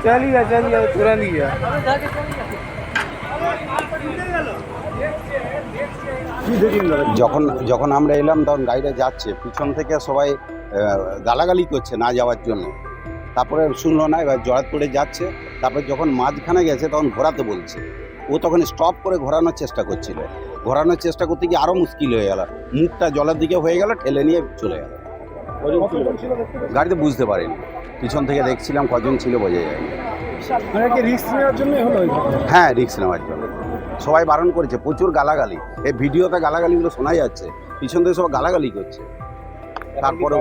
चल गया चल गया तुरंत गया যখন যখন আমরা এলাম তখন গাড়িটা যাচ্ছে পিছন থেকে সবাই আহ, গালাগালি করছে না যাওয়ার জন্য তারপরে শুনলো না এবার জয়পুরে যাচ্ছে তারপরে যখন মাঝখানে গেছে তখন ঘোরাতে বলছে ও তখন স্টপ করে ঘোরানোর চেষ্টা করছিল ঘোরানোর চেষ্টা করতে গিয়ে আরও মুশকিল হয়ে গেল মুখটা জলের দিকে হয়ে গেল ঠেলে নিয়ে চলে গেল গাড়িতে বুঝতে পারিনি। পিছন থেকে দেখছিলাম কজন ছিল বোঝা যায় মানে? হ্যাঁ রিক্স নেওয়ার জন্য। সবাই বারণ করেছে প্রচুর গালাগালি। এই ভিডিওতে গালাগালিগুলো শোনা যাচ্ছে পিছন থেকে সব গালাগালি করছে। তারপরে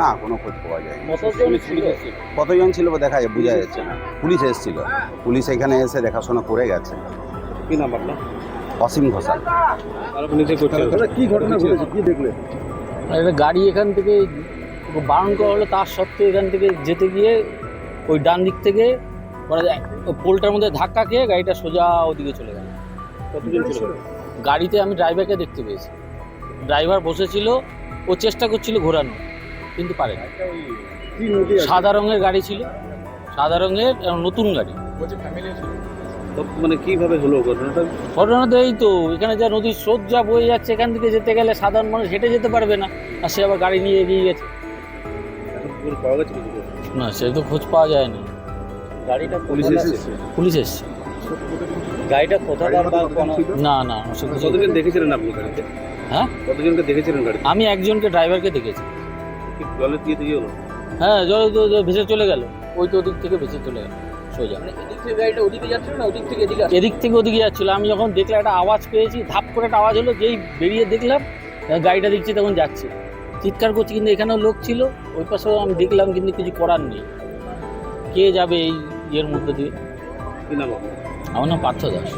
না কোনো খোঁজ পাওয়া যায় কতজন ছিল? বা দেখা যায় বোঝা যাচ্ছে না। পুলিশ এসেছিল। পুলিশ এখানে এসে দেখাশোনা করে গেছে। কি নাম আপনার? অসীম ঘোষাল। কি ঘটনা ঘটেছে? কি দেখলে আর একটা গাড়ি এখান থেকে বারণ করা হলো তার সত্ত্বেও এখান থেকে যেতে গিয়ে ওই ডান দিক থেকে মানে পোলটার মধ্যে ধাক্কা খেয়ে গাড়িটা সোজা ওদিকে চলে গেল। কতজন গাড়িতে আমি ড্রাইভারকে দেখতে পেয়েছি। ড্রাইভার বসেছিল ও চেষ্টা করছিল ঘোরানো কিন্তু পারে না নদী আছে? সাদা রঙের গাড়ি ছিল সাদা রঙের নতুন গাড়ি। মানে কীভাবে হলো ঘটনাটা? ঘটনা তো এই তো এখানে যা নদীর স্রোত যা বয়ে যাচ্ছে এখান থেকে যেতে গেলে সাধারণ মানুষ হেঁটে যেতে পারবে না আর সে আবার গাড়ি নিয়ে এগিয়ে গেছে। পাওয়া গেছে না সে তো খোঁজ পাওয়া যায়নি গাড়িটা পুলিশ এসেছে? পুলিশ এসছে। গাড়িটা কোথাকার বা না না কতজন দেখেছিলেন আপনি গাড়িতে হ্যাঁ? কতজনকে দেখেছিলেন গাড়িতে? আমি একজনকে ড্রাইভারকে দেখেছি। কি জলের দিয়ে দিয়ে হলো? হ্যাঁ জল তো তো ভেসে চলে গেল। ওই তো ওদিক থেকে ভেসে চলে গেল। সোজা এদিক থেকে গাড়িটা ওদিকে যাচ্ছিল না ওদিক থেকে এদিকে এদিক থেকে ওদিকে যাচ্ছিল। আমি যখন দেখলাম একটা আওয়াজ পেয়েছি ধাপ করে একটা আওয়াজ হলো যেই বেরিয়ে দেখলাম গাড়িটা দেখছি তখন যাচ্ছে। চিৎকার করছি কিন্তু এখানেও লোক ছিল ওই পাশেও আমি দেখলাম কিন্তু কিছু করার নেই। কে যাবে এই ইয়ের মধ্যে দিয়ে? আমার নাম পার্থ দাস।